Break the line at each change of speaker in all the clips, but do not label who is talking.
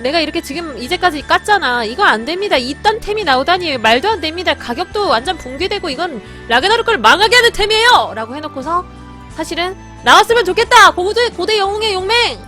내가 이렇게 지금 이제까지 깠잖아. 이거 안 됩니다. 이딴 템이 나오다니 말도 안 됩니다. 가격도 완전 붕괴되고 이건 라그나로크를 망하게 하는 템이에요! 라고 해놓고서 사실은 나왔으면 좋겠다! 고대, 고대 영웅의 용맹!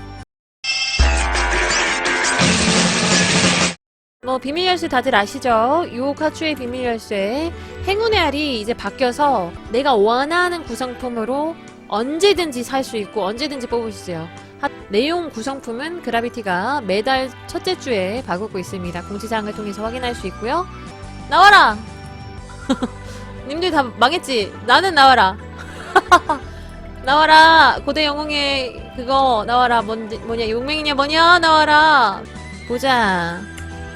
뭐 비밀 열쇠 다들 아시죠? 요카추의 비밀 열쇠 행운의 알이 이제 바뀌어서 내가 원하는 구성품으로 언제든지 살 수 있고 언제든지 있어요. 하- 내용 구성품은 그라비티가 매달 첫째 주에 바꾸고 있습니다. 공지사항을 통해서 확인할 수 있고요. 나와라! 님들 다 망했지? 나는 나와라. 나와라! 고대 영웅의 그거 나와라. 뭔지, 뭐냐, 용맹이냐 뭐냐? 나와라! 보자.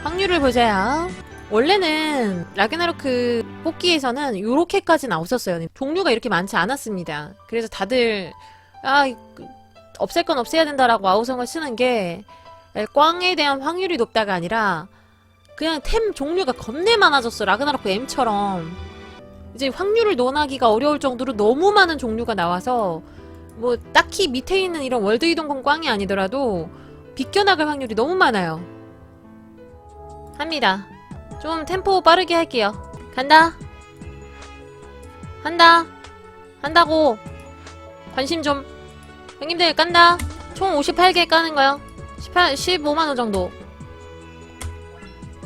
확률을 보자요. 원래는 라그나로크 뽑기에서는 요렇게까지는 없었어요. 종류가 이렇게 많지 않았습니다. 그래서 다들 아 그, 없앨 건 없애야 된다라고 아우성을 쓰는 게 꽝에 대한 확률이 높다가 아니라 그냥 템 종류가 겁내 많아졌어. 라그나로크 M처럼 이제 확률을 논하기가 어려울 정도로 너무 많은 종류가 나와서 뭐 딱히 밑에 있는 이런 월드 이동권 꽝이 아니더라도 비껴나갈 확률이 너무 많아요. 합니다. 좀 템포 빠르게 할게요. 간다. 한다. 한다고. 관심 좀. 형님들 깐다. 총 58개 까는 거요. 18, 15만 원 정도.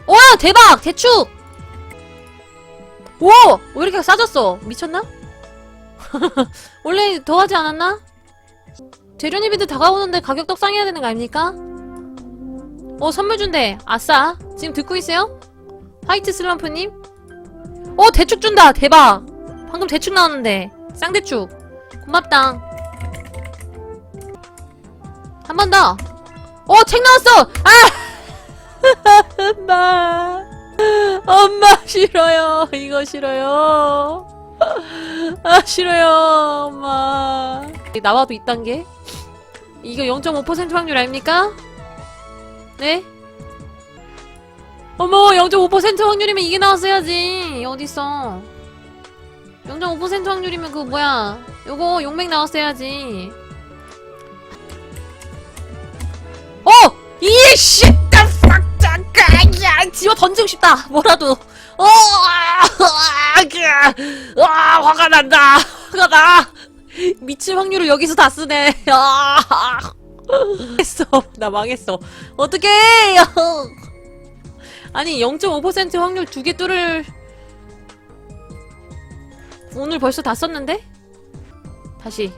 와! 대박! 대축! 오! 왜 이렇게 싸졌어? 미쳤나? 원래 더 하지 않았나? 재료님이들 다가오는데 가격 떡상해야 되는 거 아닙니까? 어, 선물 준대. 아싸. 지금 듣고 있어요? 화이트 슬럼프님? 어, 대축 준다. 대박. 방금 대축 나왔는데. 쌍대축. 고맙다. 한 번 더. 어, 책 나왔어! 아! 엄마. 엄마, 싫어요. 이거 싫어요. 아, 싫어요. 엄마. 나와도 2단계? 이거 0.5% 확률 아닙니까? 네? 어머 0.5% 확률이면 이게 나왔어야지 어딨어 0.5% 확률이면 그거 뭐야 요거 용맥 나왔어야지 어! 이씨 야 집어 던지고 싶다. 뭐라도. 어! 아, 그, 아, 화가 난다. 화가 나. 미칠 확률을 여기서 다 쓰네. 아, 망했어. 나 망했어. 어떡해. 아니 0.5% 확률 두 개 뚫을 오늘 벌써 다 썼는데? 다시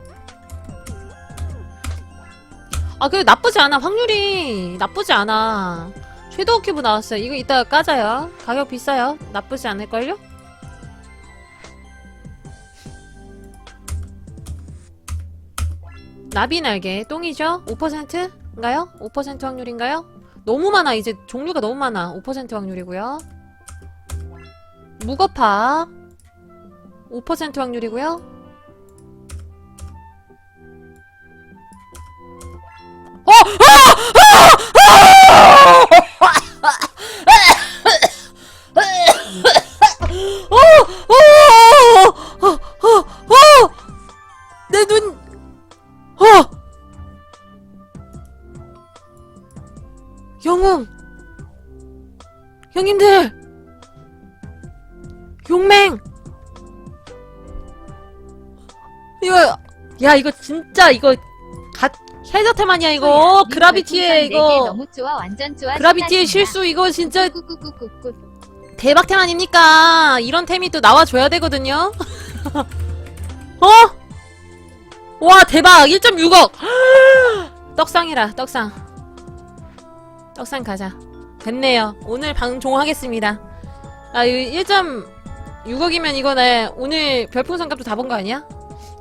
아 그래 나쁘지 않아. 확률이 나쁘지 않아. 섀도우 큐브 나왔어요. 이거 이따 까자요. 가격 비싸요. 나쁘지 않을걸요? 나비 날개 똥이죠? 5%인가요? 5% 확률인가요? 너무 많아. 이제 종류가 너무 많아. 5% 확률이고요. 무거파 5% 확률이고요 내 눈! 어! 영웅! 형님들! 용맹! 이거, 야, 이거 진짜, 이거, 아니야, 이거. 그라비티의, 이거.
너무 좋아 완전 좋아
그라비티의. 실수, 이거 진짜
꾹꾹꾹꾹꾹.
대박 템 아닙니까? 이런 템이 또 나와줘야 되거든요? 어? 와, 대박! 1.6억! 떡상이라, 떡상. 떡상 가자. 됐네요. 오늘 방종하겠습니다. 아, 이 1.6억이면 이거 나 오늘 별풍선 값도 다 본 거 아니야?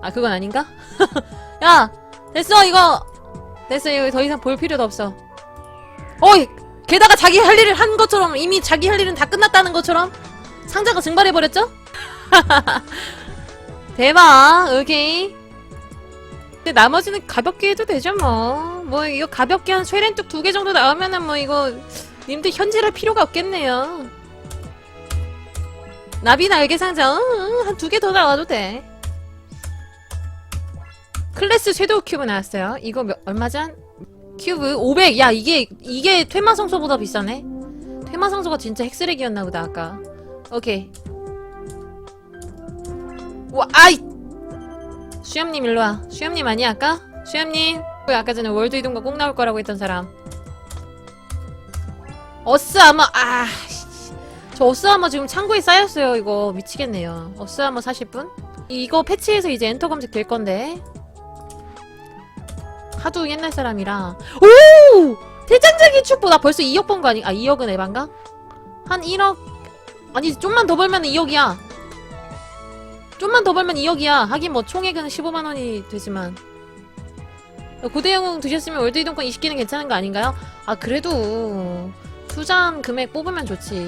아, 그건 아닌가? 야! 됐어, 이거! 됐어, 이거 더 이상 볼 필요도 없어. 어이! 게다가 자기 할 일을 한 것처럼 이미 자기 할 일은 다 끝났다는 것처럼 상자가 증발해버렸죠? 대박, 오케이. 근데 나머지는 가볍게 해도 되죠, 뭐. 뭐, 이거 가볍게 한 쇠렌뚝 두개 정도 나오면은 뭐, 이거, 님들 현질할 필요가 없겠네요. 나비 날개 상자, 어, 한두 개 더 나와도 돼. 클래스 섀도우 큐브 나왔어요. 이거 몇, 얼마 전? 큐브 500. 야 이게 이게 퇴마 성소보다 비싸네. 퇴마 성소가 진짜 핵쓰레기였나 보다 아까. 오케이. 와 아이. 수염님 일로 와. 수염님 아니야 아까? 수염님. 왜 아까 전에 월드 이동과 꼭 나올 거라고 했던 사람. 어스 아마 아. 씨. 저 어스 아마 지금 창고에 쌓였어요 이거 미치겠네요. 어스 아마 사실 분? 이거 패치해서 이제 엔터 검색 될 건데. 하도 옛날 사람이라. 오! 대장장이 축보 나 벌써 2억 번 거 아니? 아 2억은 에반가? 한 1억 아니 좀만 더 벌면 2억이야. 좀만 더 벌면 2억이야. 하긴 뭐 총액은 15만 원이 되지만. 고대 영웅 드셨으면 월드 이동권 20개는 괜찮은 거 아닌가요? 아 그래도 투장 금액 뽑으면 좋지.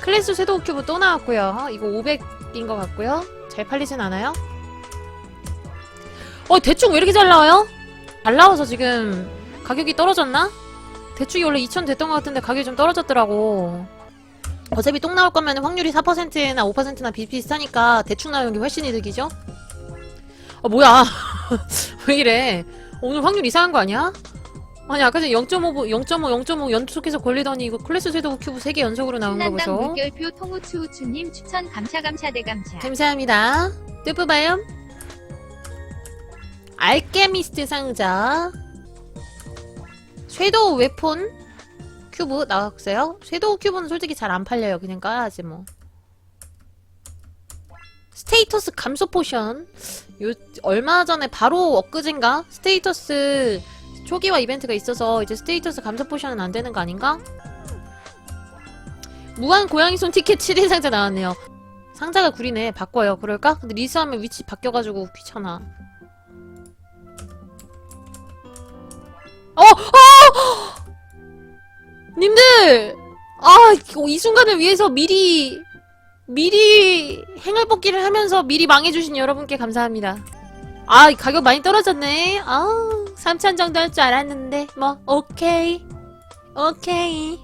클래스 쇄도 큐브 또 나왔고요. 이거 500인 것 같고요. 잘 팔리진 않아요? 어 대충 왜 이렇게 잘 나와요? 잘 나와서 지금 가격이 떨어졌나? 대충이 원래 2천 됐던 것 같은데 가격이 좀 떨어졌더라고. 어차피 똥 나올 거면 확률이 4%나 5%나 비슷비슷하니까 대충 나오는 게 훨씬 이득이죠? 아 뭐야 왜 이래 오늘 확률 이상한 거 아니야? 아니 아까 전에 0.5, 0.5, 0.5 연속해서 걸리더니 이거 클래스 쇄도 큐브 3개 연속으로 나온 거
신난당 물결표 통우추우추님 추천 감사 감사 대감사.
감사합니다. 또 뽑아요. 알케미스트 상자. 섀도우 웨폰 큐브 나왔어요. 섀도우 큐브는 솔직히 잘 안 팔려요. 그냥 까야지 뭐. 스테이터스 감소 포션. 요 얼마 전에 바로 엊그젠가 스테이터스 초기화 이벤트가 있어서 이제 스테이터스 감소 포션은 안 되는 거 아닌가? 무한 고양이 손 티켓 7인 상자 나왔네요. 상자가 구리네. 바꿔요. 그럴까? 근데 리스하면 위치 바뀌어가지고 귀찮아. 이거 이 순간을 위해서 미리, 미리 행을 뽑기를 하면서 미리 망해주신 여러분께 감사합니다. 아, 가격 많이 떨어졌네. 아우, 3천 정도 할 줄 알았는데. 뭐, 오케이. 오케이.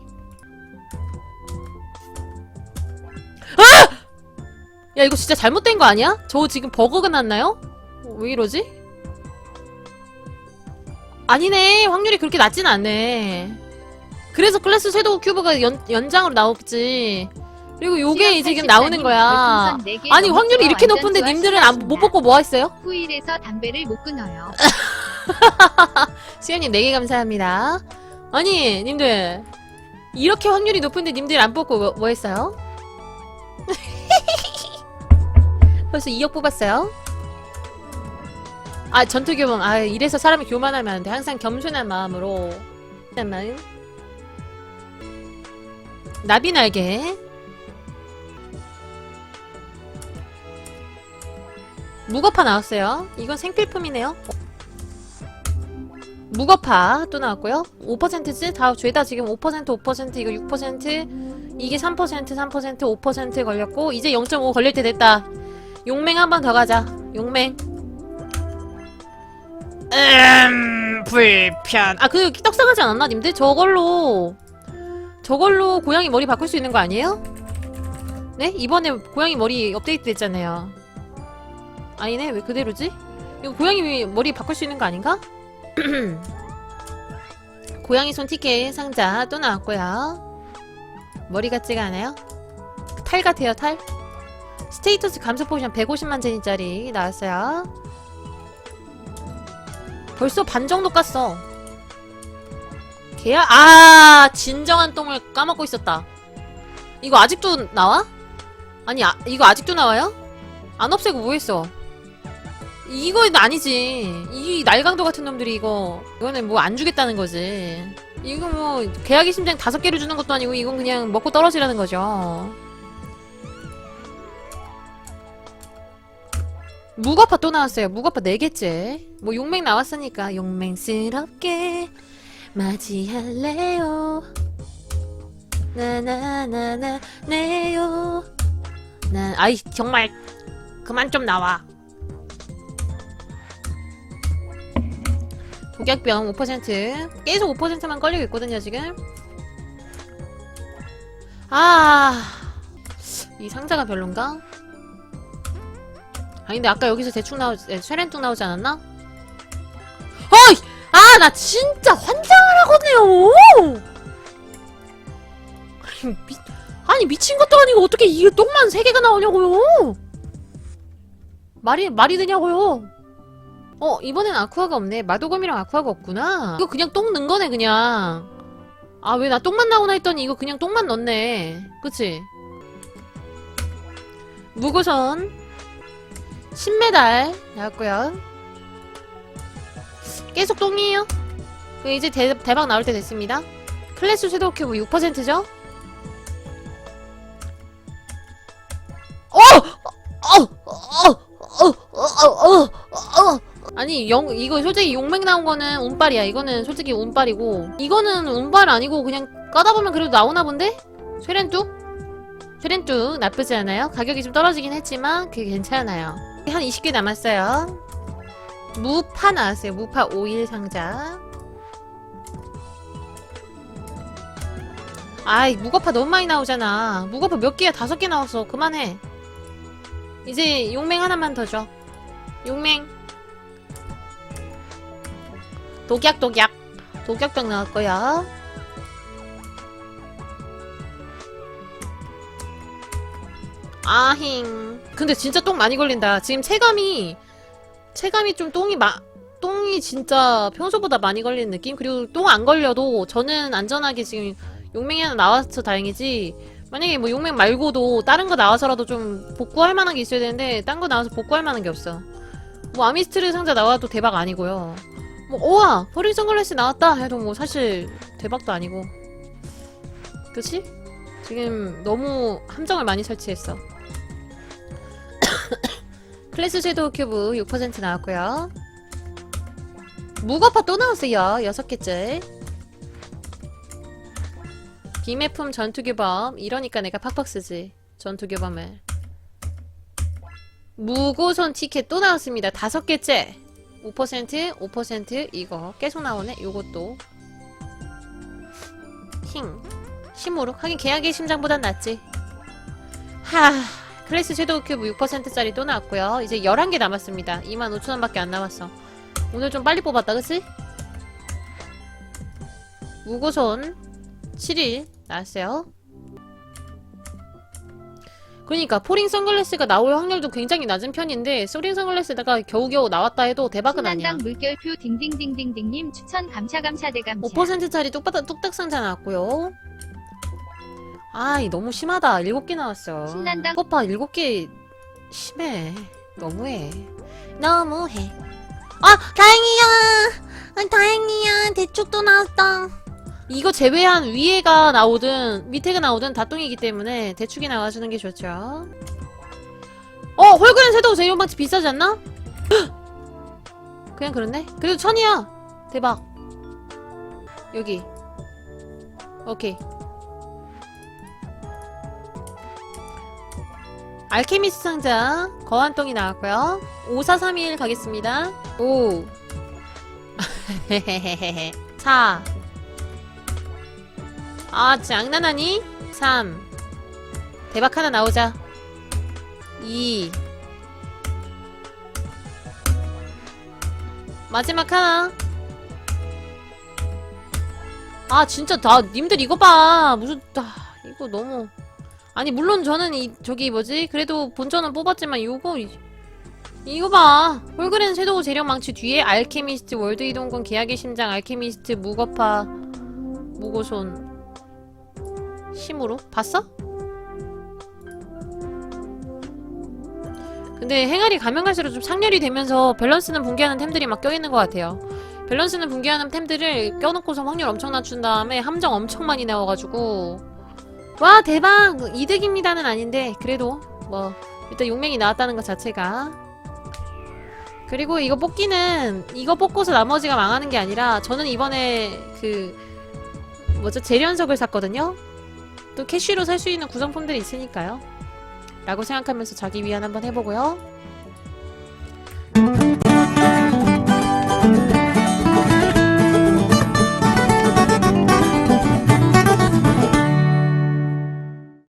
야 이거 진짜 잘못된 거 아니야? 저 지금 버그가 났나요? 어, 왜 이러지? 아니네 확률이 그렇게 낮진 않네 그래서 클래스 섀도우 큐브가 연, 연장으로 나오겠지 그리고 요게 이제 지금 나오는 거야 아니 확률이 이렇게 높은데 님들은 안, 못 뽑고 뭐 했어요?
후일에서 담배를 못 끊어요.
수현님 4개 감사합니다 아니 님들 이렇게 확률이 높은데 님들 안 뽑고 뭐, 뭐 했어요? 벌써 2억 뽑았어요. 아 전투 교범 아 이래서 사람이 교만하면 안 돼. 항상 겸손한 마음으로 잠깐만 나비 날개 무거파 나왔어요. 이건 생필품이네요. 무거파 또 나왔고요. 5%지? 다 죄다 지금 5% 5% 이거 6% 이게 3% 3% 5% 걸렸고 이제 0.5 걸릴 때 됐다. 용맹 한 번 더 가자. 용맹. 음, 불편. 아, 그 떡상하지 않았나, 님들? 저걸로 저걸로 고양이 머리 바꿀 수 있는 거 아니에요? 네? 이번에 고양이 머리 업데이트 됐잖아요. 아니네, 왜 그대로지? 이거 고양이 머리 바꿀 수 있는 거 아닌가? 고양이 손 티켓 상자 또 나왔고요. 머리 같지가 않아요? 탈 같아요, 탈. 스테이터스 감소 포션 150만 제니짜리 나왔어요. 벌써 반 정도 깠어. 개야? 아, 진정한 똥을 까먹고 있었다. 이거 아직도 나와? 아니, 아, 이거 아직도 나와요? 안 없애고 뭐 했어? 이건 아니지. 이 날강도 같은 놈들이 이거 이거는 뭐 안 주겠다는 거지. 이거 뭐 계약의 심장 다섯 개를 주는 것도 아니고 이건 그냥 먹고 떨어지라는 거죠. 무거파 또 나왔어요. 무거파 네 개째. 뭐 용맹 나왔으니까 용맹스럽게 맞이할래요. 나나나나 네요. 난 아이 정말 그만 좀 나와. 독약병 5% 계속 5%만 걸리고 있거든요 지금 아... 이 상자가 별론가? 아니 근데 아까 여기서 대충 나오지 에, 쇠렌뚱 나오지 않았나? 어이! 아! 나 진짜 환장을 하겠네요. 아니, 미, 아니 미친 것도 아니고 어떻게 이 똥만 세 개가 나오냐고요? 말이 말이 되냐고요? 어 이번엔 아쿠아가 없네. 마도검이랑 아쿠아가 없구나. 이거 그냥 똥 넣은 거네 그냥. 아 왜 나 똥만 나오나 했더니 이거 그냥 똥만 넣네. 그치? 무고선 신메달 나왔고요. 계속 똥이에요. 이제 대, 대박 나올 때 됐습니다. 클래스 섀도우 큐브 6%죠? 아니 영 이거 솔직히 용맹 나온 거는 운빨이야. 이거는 솔직히 운빨이고. 이거는 운빨 아니고 그냥 까다보면 그래도 나오나 본데? 쇠렌뚝? 쇠렌뚝 나쁘지 않아요. 가격이 좀 떨어지긴 했지만 그게 괜찮아요. 한 20개 남았어요. 무파 나왔어요. 무파 오일 상자. 아이 무거파 너무 많이 나오잖아. 무거파 몇 개야? 다섯 개 나왔어. 그만해. 이제 용맹 하나만 더 줘. 용맹. 독약 독약. 독약병 나왔고요. 아힝. 근데 진짜 똥 많이 걸린다. 지금 체감이 체감이 좀 똥이 마 똥이 진짜 평소보다 많이 걸리는 느낌? 그리고 똥 안 걸려도 저는 안전하게 지금 용맹이 하나 나와서 다행이지. 만약에 뭐 용맹 말고도 다른 거 나와서라도 좀 복구할 만한 게 있어야 되는데 딴 거 나와서 복구할 만한 게 없어. 뭐 아미스트르 상자 나와도 대박 아니고요. 뭐 우와! 버린 선글라스 나왔다! 해도 뭐 사실 대박도 아니고. 그치? 지금 너무 함정을 많이 설치했어 클래스 섀도우 큐브 6% 나왔고요. 무거파 또 나왔어요. 여섯 개째. 비매품 전투규범. 이러니까 내가 팍팍 쓰지. 전투규범을. 무고선 티켓 또 나왔습니다. 다섯 개째. 5% 5% 이거 계속 나오네. 요것도. 힝 심으로 하긴 계약의 심장보단 낫지. 하 클래스 섀도우 큐브 6%짜리 또 나왔고요 이제 11개 남았습니다 25,000원밖에 안 남았어 오늘 좀 빨리 뽑았다 그치? 무고선 7일 나왔어요. 그러니까 포링 선글라스가 나올 확률도 굉장히 낮은 편인데 소링 선글라스다가 겨우겨우 나왔다 해도 대박은 아니야.
신난당 물결표 딩딩딩딩딩님 추천 감사 감사 대감사.
5%짜리 뚝딱, 뚝딱 상자 나왔고요. 아, 이 너무 심하다. 7개 나왔어.
신난다.
오빠 7개 심해. 너무해. 너무해. 아, 다행이야. 아, 다행이야. 대축도 나왔다. 이거 제외한 위에가 나오든 밑에가 나오든 다 똥이기 때문에 대축이 나와주는 게 좋죠. 어, 홀그랜 섀도우 제이온 방치 비싸지 않나? 그냥 그렇네. 그래도 천이야. 대박. 여기. 오케이. 알케미스 상자 거한똥이 나왔고요. 5431 가겠습니다. 오. 4. 아, 장난하니? 3. 대박 하나 나오자. 2. 마지막 하나. 아, 진짜 다 님들 이거 봐. 무슨 아, 이거 너무 아니 물론 저는 이 저기 뭐지? 그래도 본전은 뽑았지만 요거 이- 이거 봐. 홀그랜 섀도우 재력 망치 뒤에 알케미스트 월드 이동권 계약의 심장 알케미스트 무거파 무고손 힘으로 봤어? 근데 행아리 가면 갈수록 좀 상렬이 되면서 밸런스는 붕괴하는 템들이 막 껴있는 것 같아요. 밸런스는 붕괴하는 템들을 껴놓고서 확률 엄청 낮춘 다음에 함정 엄청 많이 나와가지고 와 대박! 이득입니다는 아닌데 그래도 뭐 일단 용맹이 나왔다는 것 자체가. 그리고 이거 뽑기는 이거 뽑고서 나머지가 망하는 게 아니라 저는 이번에 그 뭐죠? 재련석을 샀거든요? 또 캐쉬로 살 수 있는 구성품들이 있으니까요. 라고 생각하면서 자기 위안 한번 해보고요